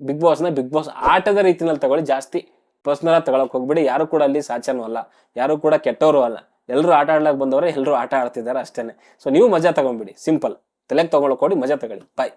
ಬಿಗ್ ಬಾಸ್ನ ಬಿಗ್ ಬಾಸ್ ಆಟದ ರೀತಿನಲ್ಲಿ ತಗೊಳ್ಳಿ. ಜಾಸ್ತಿ ಪರ್ಸ್ನಲಾಗಿ ತಗೊಳಕ್ಕೆ ತಗೊಳಕ್ ಹೋಗ್ಬಿಡಿ. ಯಾರು ಕೂಡ ಅಲ್ಲಿ ಸಾಚನೂ ಅಲ್ಲ. ಯಾರು ಕೂಡ ಕೆಟ್ಟವರು ಅಲ್ಲ. ಎಲ್ಲರೂ ಆಟ ಆಡ್ಲಕ್ ಬಂದವರೇ ಎಲ್ಲರೂ ಆಟ ಆಡ್ತಿದ್ದಾರೆ ಅಷ್ಟೇ ಸೊ ನೀವು ಮಜಾ ತಗೊಂಬಿಡಿ ಸಿಂಪಲ್ ತಲೆಗೆ ತಗೊಳಕ್ ಕೊಡಿ ಮಜಾ ತಗೊಳ್ಳಿ. ಬಾಯ್